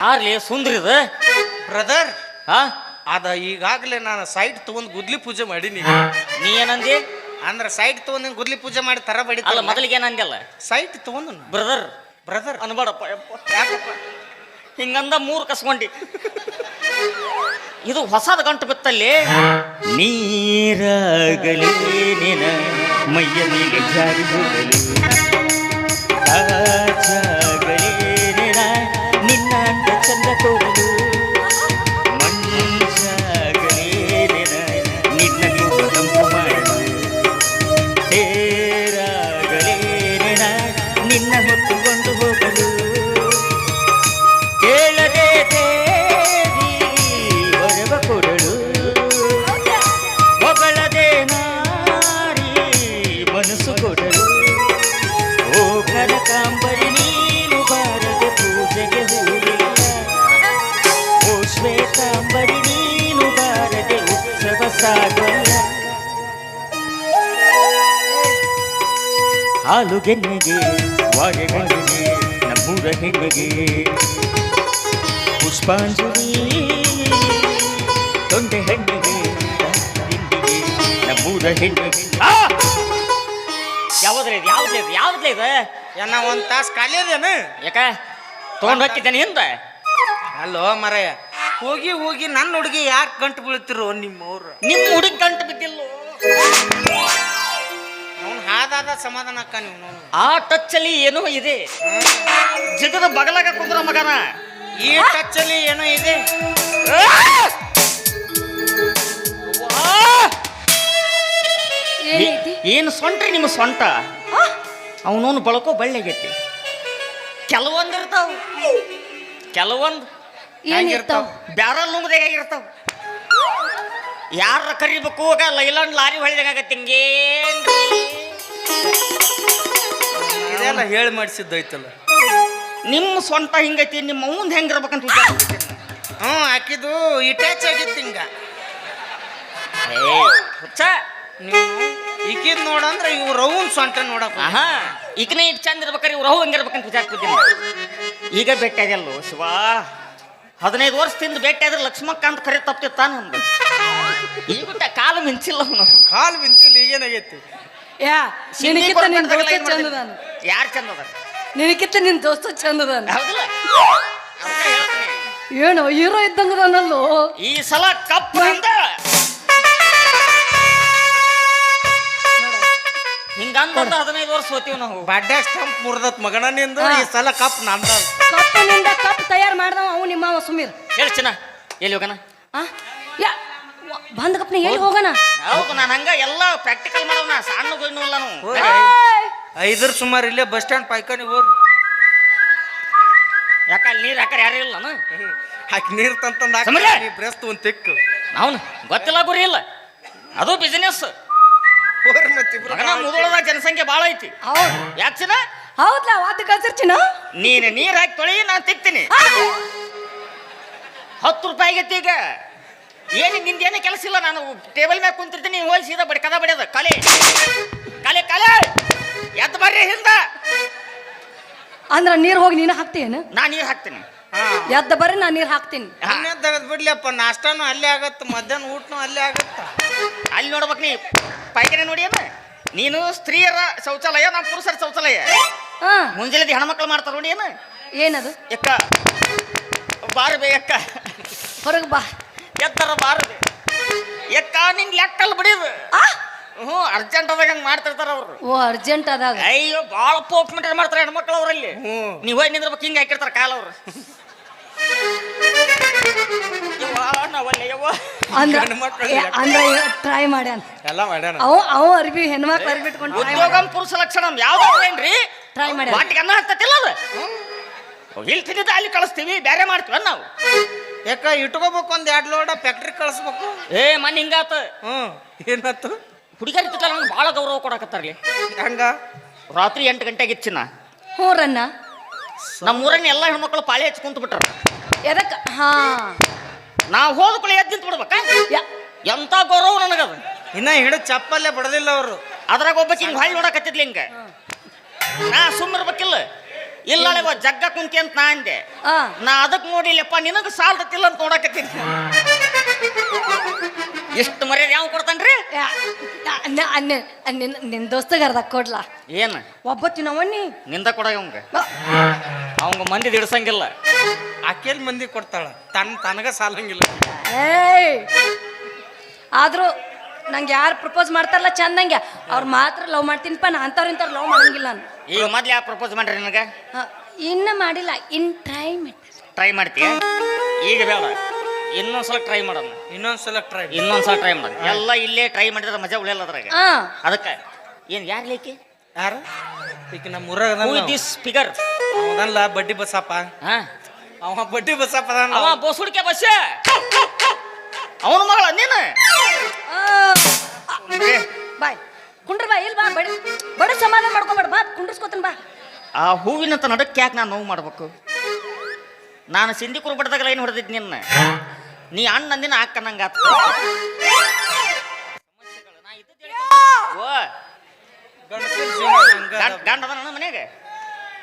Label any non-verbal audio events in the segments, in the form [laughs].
ಯಾರ್ಲಿ? ಸುಂದ್ರಿದ brother ಹಾ ಅದ ಈಗಾಗಲೇ ನಾನು ಸೈಟ್ ತಗೊಂಡು ಗುದ್ಲಿ ಪೂಜೆ ಮಾಡೀನಿ. ನೀ ಏನಂದಿ? ಅಂದ್ರೆ ಸೈಟ್ ತಗೊಂಡ್ ಗುದ್ಲಿ ಪೂಜೆ ಮಾಡಿ ತರ ಬಡಿ ಅಲ್ಲ ಮೊದಲಿಗೆ ಏನಂದಿಲ್ಲ ಸೈಟ್ ತಗೊಂಡು ಬ್ರದರ್ ಬ್ರದರ್ ಅನ್ಬೇಡಪ್ಪ ಯಾಕಪ್ಪ? ಹಿಂಗಂದ ಮೂರು ಕಸ್ಕೊಂಡಿ. ಇದು ಹೊಸದ ಗಂಟು ಬಿತ್ತಲ್ಲಿ. ನೀರಾಗಲಿ ನಿನ ಮೈಯ ಮೇಲೆ ಜಾರಿ ಹೋಗಲು. ಹಾಲು ಗೆನ್ನೆಗೆ ವಾಗೆಗಳಿಗೆ ನಮ್ಮೂರ ಹೆಣ್ಣಿಗೆ. ಪುಷ್ಪಾಂಜಲಿ ತೊಂದೆ ಹೆಣ್ಣಿಗೆ ನಮ್ಮೂರ ಹೆಣ್ಣಿಗೆ. ಯಾವ್ದ್ರಿ ಇದು? ಯಾವ್ದ್ರಿ ಇದು? ಯಾವ್ದ್ರಿ ಇದು? ಏನ ಒಂದ್ ತಾಸು ಖಾಲಿ ಅದೇನು? ಯಾಕ? ತೊಗೊಂಡು ಹೋಗ್ತಿದ್ದೇನೆ ಹಿಂದೆ. ಅಲ್ಲೋ ಮರಯ್ಯ ಹೋಗಿ ಹೋಗಿ ನನ್ನ ಹುಡುಗಿ ಯಾಕೆ ಗಂಟು ಬೀಳ್ತಿರೋ ನಿಮ್ಮವ್ರು? ನಿಮ್ಮ ಹುಡುಗಿ ಗಂಟು ಬಿದ್ದಿಲ್ಲ? ಅವ್ನು ಹಾದಾದ ಸಮಾಧಾನ ಅಕ್ಕ ನೀವು ಆ ಟಚ್ ಅಲ್ಲಿ ಏನೋ ಇದೆ. ಜಗದ ಬಗಲಾಗ ಕುಂದ್ರ ಮಗನ. ಈ ಟಚ್ ಅಲ್ಲಿ ಏನೋ ಇದೆ. ಏನು ಸೊಂಟ್ರಿ ನಿಮ್ಮ ಸೊಂಟ? ಅವನವನು ಬಳಕೋ ಬಳ್ಳಿಗೈತಿ. ಕೆಲವೊಂದಿರ್ತಾವ ಕೆಲವೊಂದು ಏನಿರ್ತಾವ ಬ್ಯಾರಲ್ ನುಂಗದಾಗಿರ್ತಾವ ಯಾರ ಕರಿಬೇಕು? ಹೋಗ ಲೈಲಾಂಡ್ ಲಾರಿ ಹೊಳಿದಾಗತ್ತೆ ಹಿಂಗೇನ್ ಇದೆಲ್ಲ ಹೇಳಿ ಮಾಡಿಸಿದ್ದೈತಲ್ಲ. ನಿಮ್ಮ ಸೊಂಟ ಹಿಂಗೈತಿ ನಿಮ್ಮ ಮುಂದೆ ಹೆಂಗಿರ್ಬೇಕಂತ ವಿಚಾರ. ಹ್ಞೂ ಹಾಕಿದ್ದು ಇಟ್ಯಾಚ್ ಆಗಿತ್ತು ಹಿಂಗ. ಹುಚ್ಚ. ನೀವು ಈಕಿದ್ ನೋಡಂದ್ರ ಇವ್ ರೌನ್ ಸೊಂಟ ನೋಡಪ್ಪ ಹಾ ಈಗನೇ ಇಟ್ಟು ಚಂದ ಇರ್ಬೇಕಾರೆ ಇವ್ರು ರಹು ಹೆಂಗಿರ್ಬೇಕಂತ ವಿಚಾರ ಈಗ ಬೆಟ್ಟ ಆಗ್ಯಲ್ಲೋ ಶಿವ. ಹದಿನೈದು ವರ್ಷದಿಂದ ಭೇಟಿ ಆದ್ರೆ ಲಕ್ಷ್ಮಕ್ಕ ಅಂತ ಕರೆ ತಪ್ತಿತ್ತ ನಮ್ದು ಈಗ ಕಾಲು ಮಿಂಚಿಲ್ಲ ಅವನು. ಕಾಲು ಮಿಂಚಿಲ್ಲ ಈಗೇನಾಗೈತಿ? ಯಾ ನಿನಕಿತ್ತ ನಿನ್ ದೋಸ್ತ ಚಂದದಾನ. ಯಾರು ಚಂದ ನಿನಕಿತ್ತ ನಿನ್ ದೋಸ್ತ ಚಂದದಾನ. ಹೌದಿಲ್ಲ? ಅದಕ್ಕೆ ಹೇಳ್ತೀನಿ. ಏನು ಹೀರೋ ಇದ್ದಂಗದಾನಲ್ಲೋ. ಈ ಸಲ ಕಪ್ ಅಂದ ಹಿಂಗಂದ ಹದಿನೈದು ವರ್ಷ ಹೋತೀವಿ ನಾವು. ಬಾಡ್ಯಾಗ ಸ್ಟಂಪ್ ಮುರ್ದತ್ ಮಗನ ನಿಂದ ಈ ಸಲ ಕಪ್ ನಂದ ಕಪ್ಪನಿಂದ ಕಪ್ ತಯಾರು ಮಾಡ್ದವ ಅವ್ ನಿಮ್ಮ ಸುಮೀರ್. ಹೇಳಿ ಚಿನ್ನ? ಎಲ್ಲಿ ಹೋಗಣ? ಆ? ಯಾ ಬಂದ ಕಪ್ನ ಎಲ್ಲಿ ಹೋಗೋಣ? ಹೌದು ನಾನು ಹಂಗ ಎಲ್ಲ ಪ್ರಾಕ್ಟಿಕಲ್ ಮಾಡೋಣ ಸಣ್ಣ ಗೋಯ್ನು ಇಲ್ಲ ನಾವು. ಹೋಗಿ. ಏಯ್! ಐದರ ಸುಮಾರು ಇಲ್ಲೇ ಬಸ್ ಸ್ಟ್ಯಾಂಡ್ ಪೈಕಾನಿ ಹೋರಿ ಯಾಕ ಅಲ್ಲಿ ನೀರು ಯಾಕಾರ ಯಾರು ಇಲ್ಲ ನಾನು? ಹಾಕಿ ನೀರ್ ತಂತಂದ ಒಂದ್ ತಿಕ್ಕು. ಅವನು ಗೊತ್ತಿಲ್ಲ ಗುರಿ ಇಲ್ಲ. ಅದು ಬಿಸಿನೆಸ್ ಹೋರಿ ಮತ್ತಿಬ್ರು ಮಗನ ಮುದೋಳದಾಗ ಜನಸಂಖ್ಯೆ ಭಾಳ ಐತಿ. ಹೌದು. ಯಾಕೆ ಚಿನ್ನ? ಹೌದ್ಲಾ ವಾತ ಕಳ್ಸಿರ್ಚಿನ ನೀನು ನೀರು ಹಾಕಿ ತೊಳಿ ನಾನು ತಿಕ್ತೀನಿ. ಹತ್ತು ರೂಪಾಯಿ ಆಗೈತಿ ಈಗ. ಏನು ನಿಂದೇನು ಕೆಲಸ ಇಲ್ಲ ನಾನು ಟೇಬಲ್ ಮ್ಯಾಗ ಕುಂತಿರ್ತೀನಿ ನೀವು ಹೋಗಿ ಸೀದಾ ಬಡಿ ಕದ ಬಡಿಯೋದು. ಕಲೆ. ಕಲೆ ಕಲೆ! ಎದ್ದು ಬರ್ರಿ ಹಿಂದ. ಅಂದ್ರ ನೀರ್ ಹೋಗಿ ನೀನು ಹಾಕ್ತೀಯೇನು? ನಾ ನೀರು ಹಾಕ್ತೀನಿ. ಎದ್ದ ಬರ್ರಿ ನಾ ನೀರು ಹಾಕ್ತೀನಿ. ಹಾ, ತೆಗೆದ್ ಬಿಡ್ಲಿಯಪ್ಪ ನಾಷ್ಟಾನು ಅಲ್ಲೇ ಆಗತ್ತೆ ಮಧ್ಯಾಹ್ನ ಊಟನೂ ಅಲ್ಲೇ ಆಗತ್ತ ಅಲ್ಲಿ ನೋಡ್ಬೇಕು ನೀ. ಪೈಕನೇ ನೋಡಿ ಏನ? ನೀನು ಸ್ತ್ರೀಯರ ಶೌಚಾಲಯ ನಾನು ಪುರುಷರ ಶೌಚಾಲಯ. ಹಾ. ಮುಂಜಾನೆ ಹೆಣ್ಮಕ್ಳು ಮಾಡ್ತಾರ ನೋಡಿ ಏನು? ಏನದು? ಎಕ್ಕ ಬಾರ ಬೇ ಎಕ್ಕ. ಹೊರಗೆ ಬಾ. ಎತ್ತರ ಬಾರದೆ ಎಕ್ಕ ನಿಂಗೆ ಲೆಕ್ಕಲ್ಲಿ ಬಿಡಿದು. ಆ? ಹ್ಞೂ ಅರ್ಜೆಂಟ್ ಅದಾಗ ಹಂಗೆ ಮಾಡ್ತಿರ್ತಾರೆ ಅವರು. ಓ ಅರ್ಜೆಂಟ್ ಆದಾಗ ಅಯ್ಯೋ ಭಾಳ ಪೋಪ್ ಮಿಟರ್ ಮಾಡ್ತಾರೆ ಹೆಣ್ಮಕ್ಳು ಅವರಲ್ಲಿ. ಹ್ಞೂ. ನೀವು ಹೋಗಿ ನಿಂದ್ರಬೇಕು ಹಿಂಗೆ ಹಾಕಿರ್ತಾರೆ ಕಾಲ ಅವರು. ಅಂದ್ರ ಅಂದ್ರ ಟ್ರೈ ಮಾಡ್ಯಾನ. ಎಲ್ಲ ಮಾಡ್ಯಾನ. ಅವ ಅವ ಅರ್ಬಿ ಹೆಣ್ಮಕ್ಳು ಅರ್ಬಿ ಇಟ್ಕೊಂಡು ಉದ್ಯೋಗಂ ಪುರುಷ ಲಕ್ಷಣ ಯಾವ್ದು ಏನ್ರಿ? ಟ್ರೈ ಮಾಡಿ ವಾಟಿಗೆ ಅನ್ನ ಹತ್ತತಿಲ್ಲ ಅದು? ಇಲ್ಲಿ ತಿಂದಿದ್ದ ಅಲ್ಲಿ ಕಳಿಸ್ತೀವಿ ಬೇರೆ ಮಾಡ್ತೀವಿ ನಾವು. ಯಾಕ ಇಟ್ಕೋಬೇಕು ಒಂದ್ ಎರಡು ಲೋಡ ಫ್ಯಾಕ್ಟ್ರಿ ಕಳಿಸ್ಬೇಕು. ಏ ಮನ್ ಹಿಂಗಾತ. ಹ್ಮ್. ಏನಾತು ಹುಡುಗರ ಜೊತೆ ನಂಗೆ ಭಾಳ ಗೌರವ ಕೊಡಕತ್ತಾರಲಿ ಹಂಗ? ರಾತ್ರಿ ಎಂಟು ಗಂಟೆಗೆ ಇಚ್ಚಿನ. ಹೂರನ್ನ? ರನ್ನ ನಮ್ಮ ಊರನ್ನ ಎಲ್ಲ ಹೆಣ್ಮಕ್ಳು ಪಾಳಿ ಹಚ್ಚಿ ಕುಂತು ಬಿಟ್ರ ಎದಕ್ಕೆ ಹಾ. ನಾವು ಹೋದ ಕೂಡ ಎದ್ದು ನಿಂತು ಬಿಡ್ಬೇಕ? ಯಾ. ಎಂತ ಗೌರವ ನನಗದು? ಇನ್ನ ಹಿಡಿದು ಚಪ್ಪಲ್ಲೇ ಬಡದಿಲ್ಲ ಅವರು. ಅದ್ರಾಗ ಒಬ್ಬ ಹಿಂಗೆ ಹೊಳ್ಳಿ ನೋಡಕತ್ತಿದ್ಲಿ ಹಿಂಗ. ನಾ ಸುಮ್ಮನಿರ್ಬೇಕಿಲ್ಲ ಇಲ್ಲ ಅಳೆವ ಜಗ್ಗ ಕುಂತಿ ಅಂತ ನಾ ಅಂದೆ. ಆ. ನಾ ಅದಕ್ಕೆ ನೋಡಿಲ್ಲಪ್ಪ ನಿನಗೆ ಸಾಲ್ದತ್ತಿಲ್ಲ ಅಂತ ನೋಡಕತ್ತೀನಿ. ಇಷ್ಟು ಮರ್ಯಾದೆ ಯಾವ ಕೊಡ್ತಾನ್ರಿ? ಯಾ- ಯಾ- ನ- ನ- ನಿನ್ ನಿನ್ ದೋಸ್ತಗ ಅರ್ಧ ಕೊಡ್ಲಾ? ಏನು? ಒಬ್ಬತ್ತಿನ ಅವನ್ನಿ ನಿಂದ ಕೊಡ ಅವಂಗ? ಅವಂಗ ಮಂದಿ ದಿಡ್ಸಂಗಿಲ್ಲ ಆಕೆಲ್ ಮಂದಿ ಕೊಡ್ತಾಳ. ತನ್ ತನಗ ಸಾಲಂಗಿಲ್ಲ. ಏಯ್! ಆದ್ರೂ ನಂಗೆ ಯಾರು ಪ್ರಪೋಸ್ ಮಾಡ್ತಾರಲ್ಲ ಚಂದಂಗೆ. ಅವ್ರು ಮಾತ್ರ ಲವ್ ಮಾಡ್ತೀನಿಪ್ಪ ನಾ ಅಂಥವ್ರು ಇಂಥವ್ರು ಲವ್ ಮಾಡಂಗಿಲ್ಲ ನಾನು. ಈಗ ಮೊದ್ಲು ಯಾರು ಪ್ರಪೋಸ್ ಮಾಡ್ರಿ ನನಗೆ? ಹ, ಇನ್ನ ಮಾಡಿಲ್ಲ ಇನ್ ಟ್ರೈ ಮಾಡಿ ಟ್ರೈ ಮಾಡ್ತೀಯ? ಈಗ ಬೇಡ ಇನ್ನೊಂದ್ಸಲ ಟ್ರೈ ಮಾಡೋಣ ಇನ್ನೊಂದ್ಸಲ ಟ್ರೈ ಇನ್ನೊಂದ್ಸಲ ಟ್ರೈ ಮಾಡೋಣ ಎಲ್ಲ ಇಲ್ಲೇ ಟ್ರೈ ಮಾಡಿದ್ರೆ ಮಜಾ ಉಳಿಯಲ್ಲ ಅದ್ರಾಗ. ಅದಕ್ಕೆ ಏನು ಯಾರು ಲೇಕಿ ಯಾರು? ಈಗ ನಮ್ಮ ಊರಾಗ ಹೂ ದಿಸ್ ಫಿಗರ್ ಅವನಲ್ಲ ಬಡ್ಡಿ ಬಸಪ್ಪ. ಹಾ? ಅವ ಬಡ್ಡಿ ಬಸಪ್ಪ ಅದಾನ ಅವ ಬೋಸುಡಿಕೆ ಬಸ್ಸ? ಅವನ ಮಗಳ ನೀನು? ಆ ಹೂವಿನ ನಡಕ್ಕೆ ಯಾಕೆ ನಾನು ನೋವು ಮಾಡ್ಬೇಕು? ನಾನು ಸಿಂಧಿ ಕುರುಬಡ್ದಾಗ ಏನು ಹೊಡೆದಿದ್ದು ನಿನ್ನ? ನೀ ಅಣ್ಣ ಹಾಕನಂಗ ಅದ. ಗಂಡ ಅದ ಮನೆಗೆ?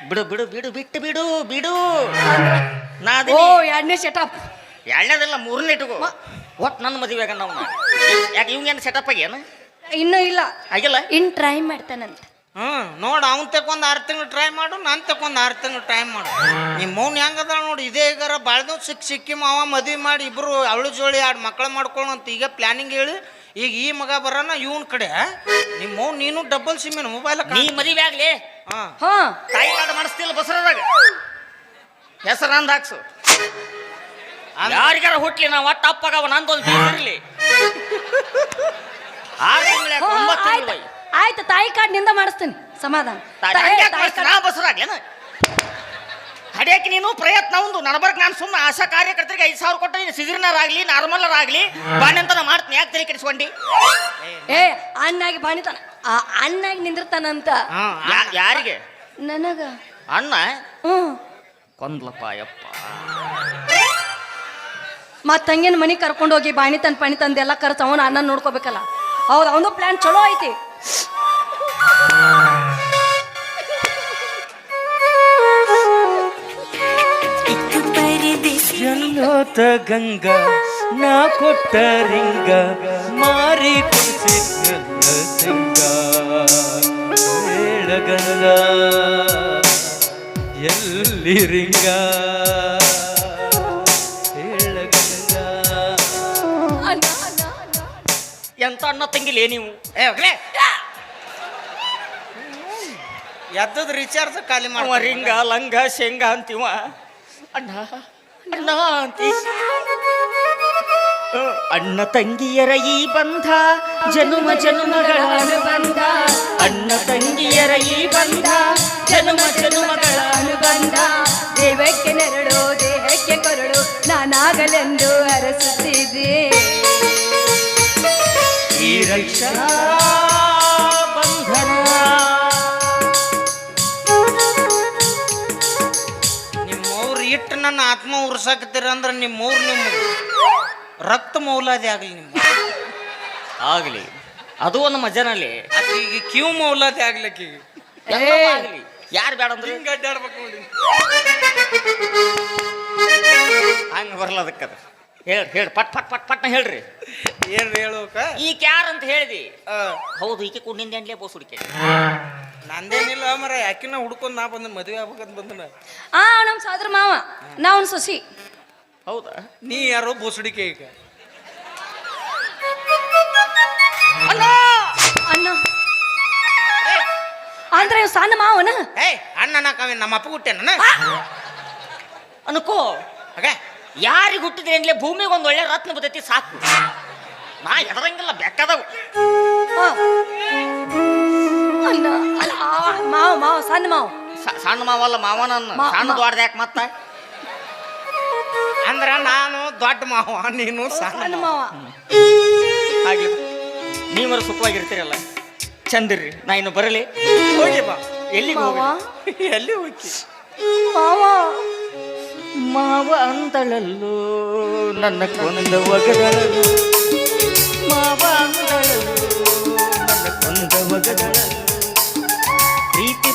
ಬಿಡು ಬಿಡು ಬಿಡು ಬಿಟ್ಟು ಬಿಡು ಬಿಡು. ನಾ ಓ ಎರಡನೇ ಸೆಟಪ್ ಎರಡನೇದಿಲ್ಲ ಮೂರನೇ ಇಟ್ಕೋ. ಒಟ್ಟು ನನ್ನ ಮದುವೆ ಆಗಣ್ಣ ಅವನ. ಯಾಕೆ ಇವಂಗೇನು ಸೆಟಪ್ ಆಗ್ಯಾನ ಇನ್ನೂ ಇಲ್ಲ. ಆಗಿಲ್ಲ? ಇನ್ ಟ್ರೈ ಮಾಡ್ತಾನಂತ. ಹ್ಮ್ ನೋಡು ಅವ್ನು ತಕೊಂಡ್ ಆರು ತಿಂಗಳು ಟ್ರೈ ಮಾಡು ನಾನು ತಕೊಂಡ್ ಆರು ತಿಂಗಳು ಟ್ರೈ ಮಾಡು. ನಿಮ್ಮ ಮೌನ್ ಹೆಂಗದ ನೋಡಿ ಇದೇ ಈಗಾರ ಬಾಳ್ದು ಸಿಕ್ ಸಿಕ್ಕಿ ಮಾವ ಮದ್ವಿ ಮಾಡಿ ಇಬ್ರು ಅವಳು ಜೋಳಿ ಎರಡು ಮಕ್ಕಳು ಮಾಡ್ಕೊಳ್ಳೋ ಅಂತ ಈಗ ಪ್ಲಾನಿಂಗ್ ಹೇಳಿ ಈಗ ಈ ಮಗ ಬರೋಣ ಇವನ್ ಕಡೆ. ನಿಮ್ಮ ಮೌನ್ ನೀನು ಡಬಲ್ ಏನು ಮೊಬೈಲ್ ನೀ ಮದುವೆ ಆಗ್ಲಿ. ಹಾಂ. ಹಾ ತಾಯಿ ಕಾರ್ಡ್ ಮಾಡಿಸ್ತಿಲ್ಲ ಬಸರದಾಗ ಹೆಸರು ಅಂದ ಹಾಕ್ಸು. ಯಾರಿಗಾರ ಹುಟ್ಲಿ ನಾವು ಒಟ್ಟು ಅಪ್ಪಗವ ನಂದೊಂದು ಇರ್ಲಿ. ಆರು ತಿಂಗಳ ಒಂಬತ್ತು ತಿಂಗಳು ಆಯ್ತು ತಾಯಿ ಕಾಡ್ನಿಂದ ಮಾಡಿಸ್ತೀನಿ. ಸಮಾಧಾನ. ಹಡಿಯಕ್ಕೆ ನೀನು ಪ್ರಯತ್ನ ಒಂದು ನಡಬರ್ಕ್ ನಾನು ಸುಮ್ಮನೆ ಆಶಾ ಕಾರ್ಯಕರ್ತರಿಗೆ ಐದು ಸಾವಿರ ಕೊಟ್ಟರೆ ಸಿಜರಿನರಾಗ್ಲಿ ನಾರ್ಮಲರ್ ಆಗ್ಲಿ ಬಾಣ್ಯಂತನ ಮಾಡ್ತೀನಿ. ಯಾಕೆ ತಲೆ ಕೆಡಿಸ್ಕೊಂಡಿ? ಏ ಅಣ್ಣಾಗಿ ಬಾಣಿತಾನ ಆ ಅಣ್ಣಾಗಿ ನಿಂದಿರ್ತಾನಂತ. ಯಾರಿಗೆ? ನನಗ. ಅಣ್ಣ? ಹ್ಞೂ. ಕೊಂದ್ಲಪ್ಪ ಯಪ್ಪ ಮತ್ತು ತಂಗಿನ ಮನೆ ಕರ್ಕೊಂಡೋಗಿ ಬಾಣಿ ತನ್ನ ಪಾಣಿ ತಂದೆಲ್ಲ ಖರ್ಚು ಅವನು ಅಣ್ಣ ನೋಡ್ಕೋಬೇಕಲ್ಲ. ಹೌದು ಅವನು ಪ್ಲಾನ್ ಚಲೋ ಐತಿ. ಎಲ್ಲೋತ ಗಂಗಾ ನಾ ಕೊಟ್ಟ ರಿಂಗ ಮಾರಿ ಕುಡಿಸಿದ್ದ ಸಿಂಗ ಹೇಳಗಂಗ ಎಲ್ಲಿ ರಿಂಗ? ಹೇಳಗಂಗ. ಎಂತ ಅಣ್ಣ ತಂಗಿಲೇ ನೀವು? ಏ ಹೋಗ್ಲೇ. ಎದ್ದದ ರಿಚಾರ್ಜ್ ಖಾಲಿ ಅವ ಮಾಡಿ ರಿಂಗ ಲಂಗ ಶೇಂಗ ಅಂತೀವ. ಅಣ್ಣ ಅಣ್ಣ ಅಂತ. ಅಣ್ಣ ತಂಗಿಯರ ಈ ಬಂಧ ಜನುಮ ಜನುಮಗಳ ಅನುಬಂಧ. ಅಣ್ಣ ತಂಗಿಯರ ಈ ಬಂಧ ಜನುಮ ಜನುಮಗಳ ಅನುಬಂಧ. ದೇವಕ್ಕೆ ನೆರಳು ದೇಹಕ್ಕೆ ಕೊರಳು ನಾನಾಗಲೆಂದು ಅರಸುತ್ತಿದ್ದೆ. ಈ ರಕ್ಷಾ ನನ್ನ ಆತ್ಮ ಉರ್ಸಾಕತ್ತೀರ ಅಂದ್ರೆ ನಿಮ್ಮ ಊರು ನಿಮ್ಮ ರಕ್ತ ಮೌಲಾದಿ ಆಗಲಿ ನಿಮ್ಮ ಆಗಲಿ. ಅದು ಒಂದು ಮಜನಲ್ಲಿ. ಅದು ಈಗ ಕ್ಯೂ ಮೌಲಾದಿ ಆಗ್ಲಿಕ್ಕೆ ಈಗ. ಯಾರು ಬೇಡ ಅಂದ್ರೆ? ಹಿಂಗೆ ಅಡ್ಡಾಡ್ಬೇಕು ನೋಡಿ. ಹಂಗ ಬರಲ್ಲ ಅದಕ್ಕದ ಹೇಳ್ರಿ ಹೇಳಿ ಪಟ್ ಪಟ್ ಪಟ್ ಪಟ್ನ ಹೇಳ್ರಿ. ಏನ್ರಿ ಹೇಳೋಕ ಈ ಯಾರು ಅಂತ ಹೇಳಿದಿ? ಹೌದು ಈಕೆ ಕುಂಡಿಂದ ಎಂಡ್ಲೇ ಬೋಸ್ ಹುಡುಕಿ ನಂದೇನಿಲ್ಲ ಮರ ಯಾಕಿನ ಹುಡ್ಕೊಂಡು ನಾ ಬಂದ ಮದುವೆ ಆಗ್ಬೇಕಂತ ಬಂದನ ಆ ನಮ್ಮ ಸಾದ್ರ ಮಾವ ನಾ ಅವ್ನ ಸೊಸಿ. ಹೌದಾ? ನೀ ಯಾರೋ ಬೋಸಡಿಕೆ ಈಗ. ಅಣ್ಣ! ಅಣ್ಣ. ಅಂದ್ರೆ ಇವ್ ಸಣ್ಣ ಮಾವನ ಏಯ್ ಅಣ್ಣನ ಕಾವೆ ನಮ್ಮ ಅಪ್ಪ ಹುಟ್ಟೆನ ಅನ್ಕೋ ಹಾಗೆ? ಯಾರಿಗೆ ಹುಟ್ಟಿದ್ರೆ ಅನ್ಲೇ ಭೂಮಿಗೆ ಒಂದು ಒಳ್ಳೆ ರತ್ನ ಬದತಿ ಸಾಕು. ನಾ ಎದರಂಗಿಲ್ಲ ಬೆಕ್ಕದವು. ಅಲ್ಲ ಮಾವ ಮಾವ ಸಣ್ಣ ಮಾವ. ಸ- ಸಣ್ಣ ಮಾವಲ್ಲ ಮಾವನನ್ನ ಮಾ- ಸಣ್ಣ ಮಾ- ದೊಡ್ಡದ ಯಾಕೆ ಮತ್ತ? ಅಂದ್ರ ನಾನು ದೊಡ್ಡ ಮಾವ ನೀನು ಸಣ್ಣ ಸಣ್ಣ ಮಾವ. ಮಾವ. ಆಗ್ಲಿ ನೀವರು ಸುಖವಾಗಿರ್ತೀರಲ್ಲ. ಚಂದಿರ್ರಿ ನಾ ಇನ್ನು ಬರಲಿ. ಹೋಗಿ ಬಾ. ಎಲ್ಲಿಗೆ ಮಾವ? ಹೋಗಿ [laughs] ಎಲ್ಲಿ ಹೋಗಿ ಮಾವ? ಮಾವ ಅಂತಳಲ್ಲೋ ನನ್ನ ಕೊಂದ ಒಗದಳಲು ಮಾವ ಅಂತಳಲ್ಲೋ ನನ್ನ ಕೊಂದ ಒಗದಳಲು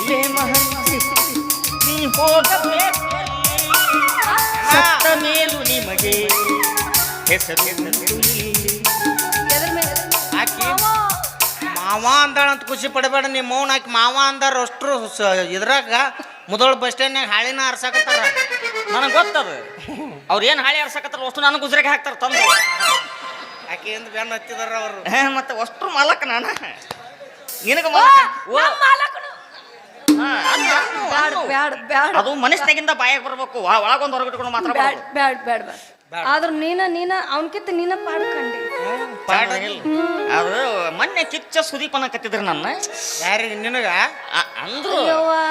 ಅಂದಾಳ ಅಂತ ನೀ ಹೋಗಬೇಕು? ಸತ್ತ ಮೇಲೂ ನಿಮಗೆ. ಹೆಸರು ಆಕಿ. ಮಾವ. ಅಂದಾಳಂತ ಖುಷಿ ಪಡಬೇಡ ನೀ ಮೌನ ಆಕಿ ಮಾವ ಅಂದಾರ ಅಷ್ಟ್ರು ಇದ್ರಾಗ ಮುದೋಳ್ ಬಸ್ ಸ್ಟ್ಯಾಂಡ್ನಾಗ ಹಾಳಿನ ಹರ್ಸಾಕತ್ತಾರ. ನನಗೆ ಗೊತ್ತದ. ಅವ್ರು ಏನು ಹಾಳಿ ಹರ್ಸಾಕತ್ತಾರ ವಸ್ತು ನನಗೆ ಗುಜರಾಗಿ ಹಾಕ್ತಾರ ತಂದು. ಆಕೆ ಎಂದು ಬೆನ್ನು ಹತ್ತಿದಾರ ಅವರು. ಮತ್ತೆ ಅಷ್ಟ್ರು ಮಾಲಕ್ ನಾನು. ನಿನಗೆ ಮಾಲಕ ಓ. ನಮ್ ಬ್ಯಾಡ. ಬ್ಯಾಡ ಬ್ಯಾಡ. ಅದು ಮನಸ್ಸಿನಾಗಿಂದ ಬಾಯಾಗ ಬರ್ಬೇಕು. ಒಳಗೊಂದು ಹೊರಗಿಟ್ಕೊಂಡು ಮಾತ್ರ ಬ್ಯಾಡ್ ಬರ್ಬೇಕು. ಬ್ಯಾಡ್ ಬ್ಯಾಡ್ ಬ್ಯಾಡ. ಆದ್ರ ನೀನ ನೀನ ಕಿತ್ತ ನೀನ ಪಾಡ್ಕಂಡಿ ಕಂಡಿ. ಅದು ಮೊನ್ನೆ ಕಿಚ್ಚ ಸುದೀಪನ ಕತ್ತಿದ್ರ ನನ್ನ. ಯಾರಿಗೆ ನಿನಗ? ಅಂದ್ರು. ಯವ್ವಾ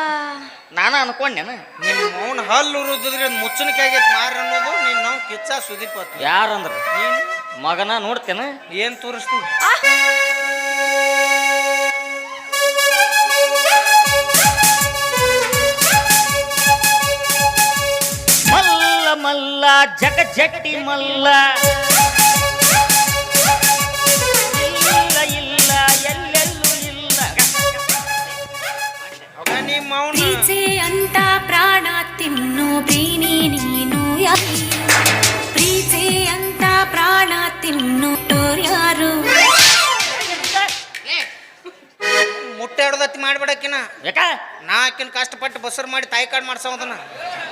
ನಾನ ಅನ್ಕೊಂಡೇನ. ನಿನ್ನ ಮೌನ ಹಲ್ಲು ಉರುದಿದ್ರೆ ಮುಚ್ಚಣಿಕೆ ಆಗೈತೆ ಮಾರ ಅನ್ನೋದು ನೀನ್ ನಾವು ಕಿಚ್ಚ ಸುದೀಪ್. ಯಾರಂದ್ರ? ನೀನ್? ಮಗನ ನೋಡ್ತೇನ? ಏನ್ ತೋರಿಸ್ತೀನಿ ಮಲ್ಲ ಮಲ್ಲ ಜಗ ಜಟ್ಟಿ ಮಲ್ಲ ಇಲ್ಲ ಇಲ್ಲ ಎಲ್ಲೆಲ್ಲೂ ಇಲ್ಲ ಅವ ನಿಮ್ಮ ಮೌನ ಪ್ರೀತಿ ಅಂತ ಪ್ರಾಣ ತಿನ್ನು ಪ್ರೀನಿ ನೀನು ಯಾರು ಪ್ರೀತಿ ಮುಟ್ಟೆ ಹಿಡ್ದತ್ತಿ ಮಾಡ್ಬಿಡಕ್ಕಿನ. ಯಾಕ? ನಾ ಆಕಿನ ಕಷ್ಟಪಟ್ಟು ಬಸರ್ ಮಾಡಿ ತಾಯಿ ಕಾರ್ಡ್ ಮಾಡ್ಸೋದನ್ನ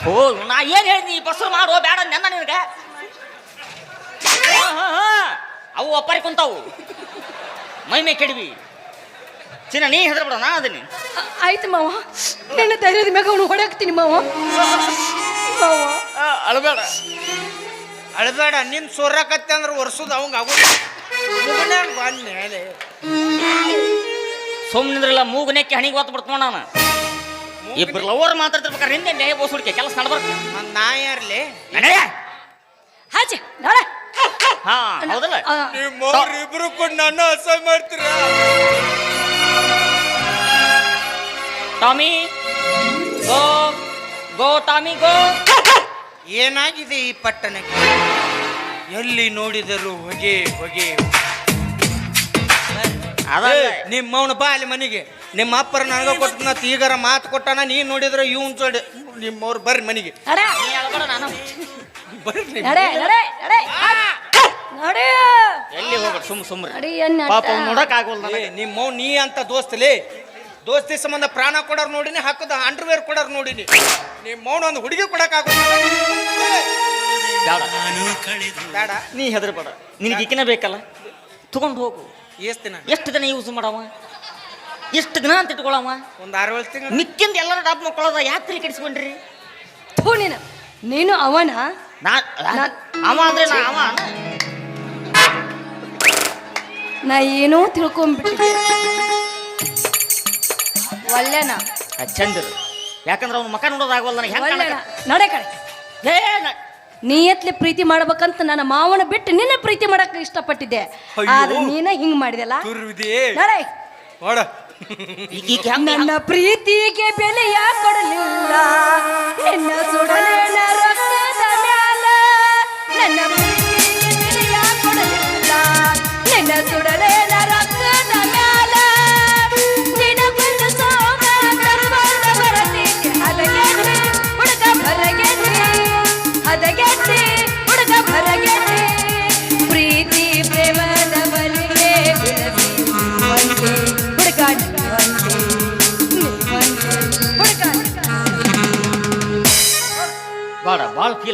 ಓ ನಾ ಏನ್ ಹೇಳಿದ್ನಿ ಬಸರು ಮಾಡೋ ಬೇಡ ನೆನ್ನ ನಿನಗೆ. ಹಾ, ಹಾ, ಹಾ. ಅವು ಒಪ್ಪರಿ ಕುಂತಾವು. ಮೈ ಮೈ ಕೆಡವಿ. ಚಿನ್ನ ನೀ ಹೆದ್ರ ನಾ ಅದನ್ನ ಆಯ್ತು ಮಾವ. ನನ್ನ ಧೈರ್ಯದ ಮ್ಯಾಗ ಅವನು ಹೊಡೆಯಾಕ್ತೀನಿ ಮಾವ. ಮಾವ. ಅಳಬೇಡ. ಅಳಬೇಡ ನಿನ್ ಸೋರಾಕತ್ತೆ ಅಂದ್ರೆ ಒರ್ಸುದು ಅವಂಗ ಆಗೋದು ಮೇಲೆ ಸುಮ್ಮನಿದ್ರಲ್ಲ ಮೂಗನೆಕ್ಕೆ ಹಣಿಗೆ ಒತ್ತು ಬಿಡ್ತು ನಾನು. ಇಬ್ರು ಲವರ್ ಮಾತಾಡ್ತಿರ್ಬೇಕಾರೆ ಹಿಂದೆ ನ್ಯಾಯ ಬೋಸುಡ್ಕೆ ಕೆಲಸ ನಡ್ಬಾರ್ದು. ನಾ ಯಾರ್ಲಿ ಹಾಜಿ ನೋಡ. ಹಾ ಹೌದಲ್ಲ? ಇಬ್ರು ಕೂಡ ನನ್ನ ಅಸಹ್ಯ ಮಾಡ್ತೀರ? Tommy go go Tommy go. ಏನಾಗಿದೆ ಈ ಪಟ್ಟಣಕ್ಕೆ? ಎಲ್ಲಿ ನೋಡಿದರೂ ಹೊಗೆ ಹೊಗೆ ಅದಲ್ಲ ನಿಮ್ಮ ಮೌನ ಬಾ ಅಲ್ಲಿ ಮನೆಗೆ. ನಿಮ್ಮ ಅಪ್ಪರ ನನಗ ಕೊಟ್ಟನ ಈಗರ ಮಾತು ಕೊಟ್ಟಾನ ನೀನ್ ನೋಡಿದ್ರೆ ಇವನ್ ಚೋಡಿ ನಿಮ್ಮವ್ರು ಬರ್ರಿ ಮನೆಗೆ. ಬರ್ರಿ ಎಲ್ಲಿ ಹೋಗ್ರಿ ಸುಮ್ ಸುಮ್ರಿ ಪಾಪ ನೋಡಕ್ ಆಗೋಲ್ಲ ನಿಮ್ಮ ಮೌನ್ ನೀ ಅಂತ ದೋಸ್ತಲೇ. ದೋಸ್ತಿ ಸಂಬಂಧ ಪ್ರಾಣ ಕೊಡೋರ್ ನೋಡಿನಿ ಹಾಕದ ಅಂಡರ್ವೇರ್ ಕೊಡೋರ್ ನೋಡಿನಿ. ನಿಮ್ಮ ಮೌನ ಒಂದು ಹುಡುಗಿ ಕೊಡಕ್ ಆಗೋಲ್ಲ ಬೇಡ. ಬೇಡ ನೀ ಹೆದರ್ಬೇಡ. ನಿನಗೆ ಈಕಿನ ಬೇಕಲ್ಲ? ತಗೊಂಡು ಹೋಗು. ಎಷ್ಟ್ ದಿನ? ಎಷ್ಟು ದಿನ ಯೂಸ್ ಮಾಡವ? ಎಷ್ಟು ದಿನ ಅಂತ ಇಟ್ಕೊಳವ? ಒಂದು ಆರು ಏಳು ತಿಂಗಳು. ಮಿಕ್ಕಿಂದ ಎಲ್ಲರೂ ಡಬ್ ಮಕ್ಕಳದ ಯಾಕೆ ತಲೆ ಕೆಡಿಸ್ಕೊಂಡ್ರಿ ಥೂ ನೀನು. ನೀನು ಅವನ? ನಾ ನಾನ್- ಅವ ಅಂದ್ರೆ ನಾ ಅವ. ನಾ ಏನೋ ತಿಳ್ಕೊಂಡ್ಬಿಟ್ಟಿದ್ದೆ ಒಲ್ಲೆನ ಚಂದ್ರ. ಯಾಕಂದ್ರೆ ಅವನು ಮಕ ನೋಡೋದಾಗವಲ್ಲ ನನಗೆ ಹೆಂಗೆ ಒಲ್ಲೆನ ನಡೆ ಕಡೆ. ನ- ನೀ ಎತ್ಲಿ ಪ್ರೀತಿ ಮಾಡ್ಬೇಕಂತ ನನ್ನ ಮಾವನ ಬಿಟ್ಟು ನಿನ್ನ ಪ್ರೀತಿ ಮಾಡಕ್ ಇಷ್ಟಪಟ್ಟಿದ್ದೆ. ಆದ್ರೆ ನೀನ ಹಿಂಗ್ ಮಾಡಿದೆಲ್ಲ? ನಡೆ. ನನ್ನ ಪ್ರೀತಿಗೆ ಬೆಲೆಯ ಕೊಡಲಿಲ್ಲ ನಿನ್ನ ಸುಡಲೇನ ರಕ್ತದ ಮ್ಯಾಲ. ನನ್ನ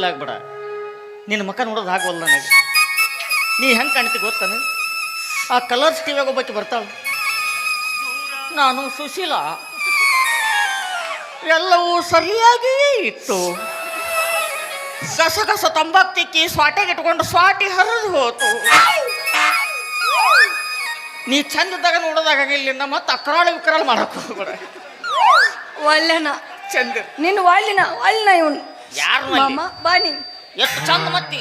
ಆಗ್ಬೇಡ ನಿನ್ನ ಮುಖ ನೋಡೋದು ಆಗವಲ್ಲ ನನಗೆ. ನೀ ಹೆಂಗೆ ಕಾಣ್ತಿ ಗೊತ್ತಾನ? ಆ ಕಲರ್ಸ್ ಟಿವಿಯಾಗ ಒಬ್ಬಾಕಿ ಬರ್ತಾಳೆ. ನಾನು ಸುಶೀಲ. ಎಲ್ಲವೂ ಸರಿಯಾಗಿ ಇತ್ತು ಗಸಗಸ ತಂಬಾಕ್ ತಿಕ್ಕಿ ಸ್ವಾಟೆಗೆ ಇಟ್ಕೊಂಡು ಸ್ವಾಟಿ ಹರಿದು ಹೋತು. ನೀ ಚಂದದಾಗ ನೋಡೋದಾಗಿಲ್ಲ ನಮ್ಮ ಮತ್ತೆ ಅಕ್ರಾಳ ವಿಕ್ರಾಳ ಮಾಡಕ್ ಹೋಗ್ಬೇಡ. ಒಳ್ಳೆನ. ಚಂದ. ನಿನ್ನ ಒಳ್ಳಿನ ಒಳ್ಳೆನ ಇವನು. ಯಾರು ಮಾಮ ಬಾ ನೀ ಎಷ್ಟು ಚಂದ ಮತ್ತಿ?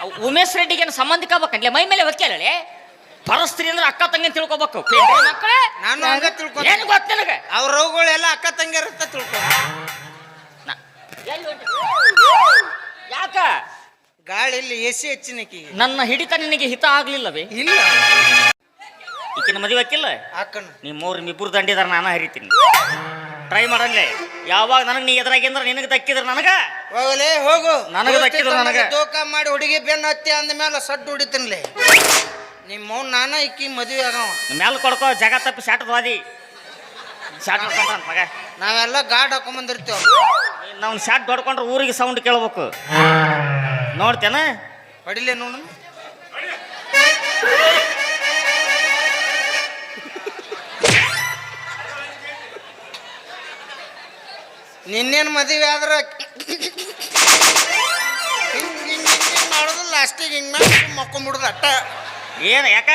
ಅವ್ ಉಮೇಶ್ ರೆಡ್ಡಿಗೆ ಏನು ಸಂಬಂಧಿಕ ಆಗ್ಬೇಕಂಡ್ಲೆ ಮೈ ಮೇಲೆ ಹೊಕ್ಕಲೇ ಪರಸ್ತ್ರೀ ಅಂದ್ರೆ ಅಕ್ಕ ತಂಗಿ ತಿಳ್ಕೊಬೇಕು. ಪೇಂಡ್ರಿ ಮಕ್ಕಳೇ? ನಾನು ಹಂಗ ತಿಳ್ಕೊ ಏನು ಗೊತ್ತ ನನಗೆ? ಅವ್ರ ರೋಗಗಳೆಲ್ಲ ಅಕ್ಕ ತಂಗಿಯರಂತ ತಿಳ್ಕೊ ನಾ- ಯಾಕ? ಗಾಳಿ ಇಲ್ಲಿ ಎಸಿ ಹೆಚ್ಚಿನಕಿ ನನ್ನ ಹಿಡಿತ ನಿನಗೆ ಹಿತ ಆಗ್ಲಿಲ್ಲವೇ? ಇಲ್ಲ. ಈಕಿನ ಮದುವೆ ಹಾಕಿಲ್ಲ? ಹಾಕಣ ಮೂರು ನಿಮ್ಮಿಬ್ರು ದಂಡಿದಾರ ನಾನು ಹರಿತೀನಿ. ಟ್ರೈ ಮಾಡಂಗ್ಲೆ ಯಾವಾಗ ನನಗೆ ನೀ ಎದುರಾಗಿಂದ್ರ ನಿನಗೆ ದಕ್ಕಿದ್ರ ನನಗ? ಹೋಗಲೇ ಹೋಗು. ನನಗೆ ದಕ್ಕಿದ್ರು ನನಗೆ. ತೂಕ ಮಾಡಿ ಹುಡುಗಿ ಬೆನ್ನ ಹತ್ತಿ ಅಂದ ಮೇಲೆ ಸಡ್ಡು ಹೊಡಿತೀನಿಲೆ. ನಿಮ್ಮ ಮೌನ್ ನಾನ ಇಕ್ಕಿ ಮದುವೆ ಆಗವ ಮೇಲೆ ಕೊಡ್ಕೋ ಜಗ ತಪ್ಪಿ ಶಾಟದ ವಾದಿ ಶಾಟ್ ಹೊಡ್ಕೊಂಡ್ರ ಮಗ. ನಾವೆಲ್ಲ ಗಾಡ್ ಹಾಕೊಂಬಂದಿರ್ತೇವ. ನಾವು ಶಾಟ್ ಹೊಡ್ಕೊಂಡ್ರೆ ಊರಿಗೆ ಸೌಂಡ್ ಕೇಳ್ಬೇಕು. ನೋಡ್ತೇನೆ? ಹೊಡಿಲೆ ನೋಡು ನಿನ್ನೇನು ಮದುವೆ ಆದ್ರೆ? ಹಿಂಗೆ ಹಿಂಗೆ ಹಿಂಗೆ ಮಾಡೋದು ಲಾಸ್ಟಿಗೆ ಹಿಂಗೆ ಮಾಡಿ ಮಕ್ಕೊಂಬಿಡುದು ಅಟ್ಟ. ಏನು ಯಾಕ?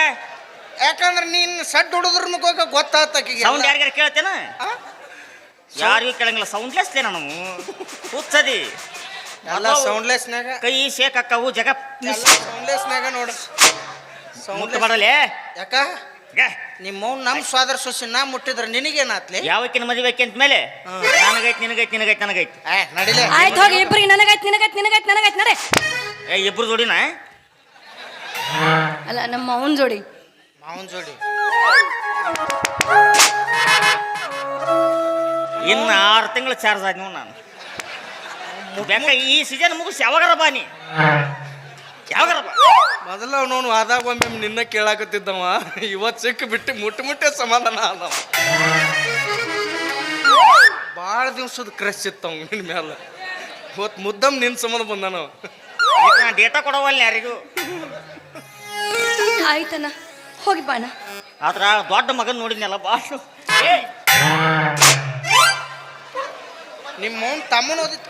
ಯಾಕಂದ್ರೆ ನೀನು ಸಡ್ ಹುಡುದ್ರ ಮುಖಕ್ಕೆ ಗೊತ್ತಾಗ್ತಕ್ಕಿಗೆ ಸೌಂಡ್ ಯಾರಿಗಾರ ಕೇಳ್ತೇನ? ಯಾರಿಗೂ ಕೇಳಂಗಿಲ್ಲ ಸೌಂಡ್ಲೆಸ್ಲೇ ನಾನು ಹುಚ್ಚದಿ ಎಲ್ಲ ಸೌಂಡ್ಲೆಸ್ನಾಗ ಕೈ ಶೇಕ್ ಅಕ್ಕವು ಜಗ ಎಲ್ಲ ಸೌಂಡ್ಲೆಸ್ನಾಗ ನೋಡು. ಸೌಂಡ್ ಮಾಡಲೇ? ಯಾಕ? ನಿಮ್ಮ ಮೌನ್ ನಮ್ಮ ಸ್ವಾದರ ಸೊಸಿ ನಾ ಮುಟ್ಟಿದ್ರೆ ನಿನಗೇನಾತ್ಲಿ? ಯಾವಕ್ಕಿನ ಮದುವೆ ಅಂತ ಮೇಲೆ. ನನಗೈತಿ ನಿನಗೈತಿ ನಿನಗೈತಿ ನನಗೈತಿ. ಏ ನಡಿಲೆ. ಆಯ್ತು ಹೋಗಿ ಇಬ್ರಿಗೆ ನನಗಾಯ್ತು ನಿನಗಾಯ್ತು ನಿನಗಾಯ್ತು ನನಗಾಯ್ತು ನಡೆ. ಏ ಇಬ್ರು ಜೋಡಿನ? ಅಲ್ಲ ನಮ್ಮ ಅವನ್ ಜೋಡಿ. ಮಾವನ್ ಜೋಡಿ. ಇನ್ನು ಆರು ತಿಂಗಳು ಚಾರ್ಜ್ ಆಯ್ತು ನೀವು ನಾನು ಬೇಕ ಈ ಸೀಸನ್ ಮುಗಿಸಿ ಯಾವಾಗಾರ ಬಾನಿ ನೀ. ಮೊದಲ ಅವನವನು ಆದಾಗ ಒಮ್ಮೆ ನಿನ್ನ ಕೇಳಾಕತ್ತಿದ್ದವ. ಇವತ್ತು ಸಿಕ್ಕ ಬಿಟ್ಟು ಮುಟ್ಟು ಮುಟ್ಟೆ ಸಮಾಧಾನ ಆದವ. ಭಾಳ ದಿವ್ಸದ ಕ್ರಶ್ ಇತ್ತು ಅವ್ನು ನಿನ್ನ ಮ್ಯಾಲ. ಇವತ್ತು ಮುದ್ದಮ್ ನಿನ್ನ ಸಂಬಂಧ ಬಂದಾನವ ಇದಕ್ಕೆ ನಾ ಡೇಟಾ ಕೊಡವಲ್ಲ ಯಾರಿಗೂ? ಆಯ್ತನ ಹೋಗಿ ಬಾಣ ಆದ್ರ ದೊಡ್ಡ ಮಗನ್ ನೋಡಿದ್ನಲ್ಲ ಭಾಳ ಏ! ನಿಮ್ಮ ಮೌನ್ ತಮ್ಮನ ಓದಿತ್ತು.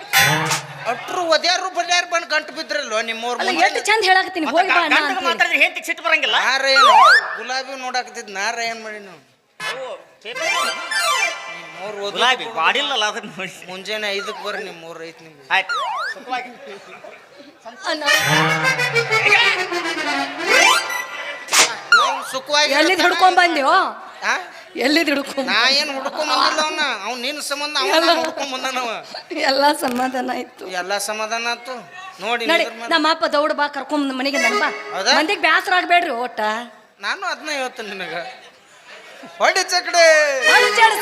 ಅಟ್ರು ಒದ್ಯಾರು ಬಲ್ಯಾರು ಬಂದು ಗಂಟು ಬಿದ್ರಲ್ಲೋ ನಿಮ್ಮವ್ರ ಅಲ್ಲ ಎಷ್ಟು ಚಂದ ಹೇಳಾಕತ್ತೀನಿ ಹೋಗಿ ಅಂತ ಮಾತಾಡಿದ್ರೆ ಸಿಟ್ಟು ಬರಂಗಿಲ್ಲ? ನಾರ ಏನು ಗುಲಾಬಿ ನೋಡಾಕತ್ತಿದ್ ನಾರ ಏನ್ ಮಾಡಿ ನೀವು ನಿಮ್ಮವ್ರು ಓದಿ ಗುಲಾಬಿ ಬಾಡಿಲ್ಲಲ್ಲ ಅದನ್ನ ನೋಡಿ. ಮುಂಜಾನೆ ಐದಕ್ಕೆ ಬರ್ರಿ ನಿಮ್ಮವ್ರು ಐತಿ ನಿಮ್ಗೆ. ಆಯ್ತು. ಅಣ್ಣ, ನಾವು ಸುಖವಾಗಿ ಎಲ್ಲಿದ್ ಹಿಡ್ಕೊಂಡ್ ಬಂದ್ಯೋ? ಆ? ಎಲ್ಲಿದ್ ಹಿಡ್ಕೊಂಡ್ ನಾ ಏನು ಹುಡ್ಕೊಂಡ್ ಬಂದಿಲ್ಲ ಅವನ? ಅವ್ನು ನಿನ್ನ ಸಂಬಂಧ ಅವನ ಹುಡ್ಕೊಂಡ್ ಬಂದಾನವ ಎಲ್ಲ ಸಮಾಧಾನ ಆಯ್ತು. ಎಲ್ಲ ಸಮಾಧಾನ ಆಯ್ತು. ನೋಡಿ ನೋಡಿ ನಿಂದ್ರ ಮೇಲೆ. ನಮ್ಮ ಅಪ್ಪ ದೌಡ್ ಬಾ ಕರ್ಕೊಂಡ್ ಮನೆಗೆ ನಮ್ಮ ಹೌದಾ? ಮಂದಿಗೆ ಬ್ಯಾಸರ ಆಗ್ಬೇಡ್ರಿ ಒಟ್ಟ ನಾನು ಅದನ್ನ ಹೇಳ್ತೇನೆ ನಿಮಗೆ ಹೊಡಿ ಚಕಡೆ. ಹೊಡಿ ಹೇಳ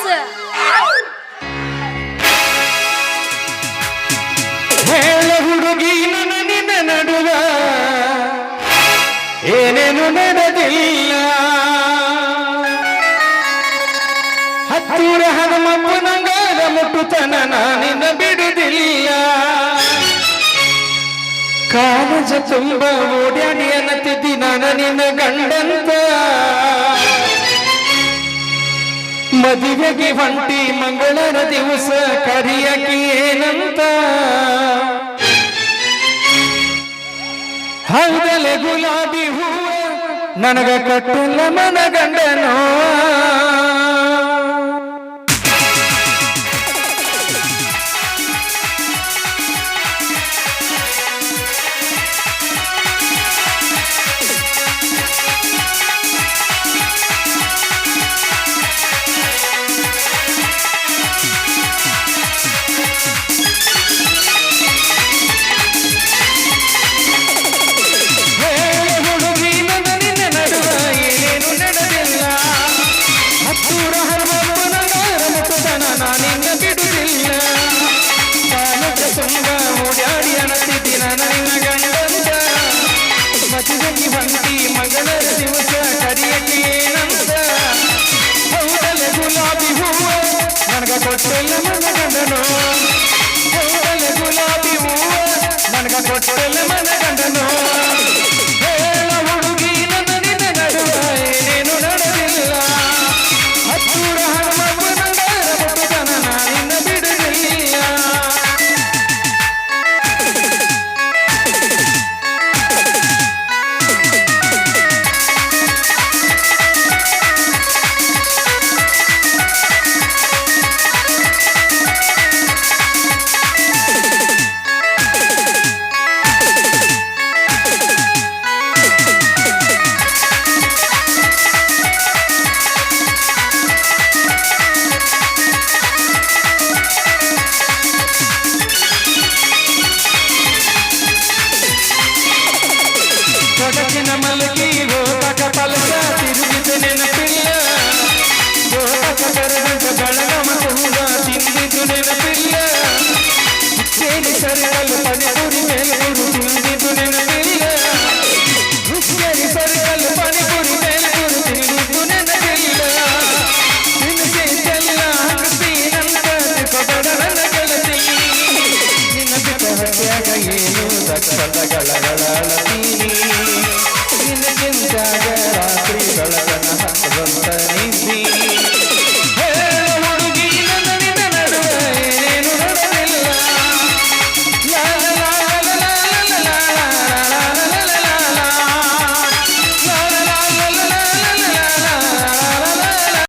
ಹನುಮಪ್ಪನಂಗಾರ ನಾನಿನ ಬಿಡುದಿಲ್ಲ ಕಾಲಜ ತುಂಬ ಓಡ್ಯಾಡಿ ಅನ್ನತಿದ್ದಿ ನಾನು ನಿನ್ನ ಗಂಡಂತ. ಮದುವೆಗೆ ಹೊಂಟಿ ಮಂಗಳರ ದಿವಸ ಕರಿಯಕ್ಕೆ ಏನಂತ. ಹೌದಲೆ ಗುಲಾಬಿ ಹೂವ, ನನಗ ಕಟ್ಟಲ್ಲ ಮನ ಗಂಡನೋ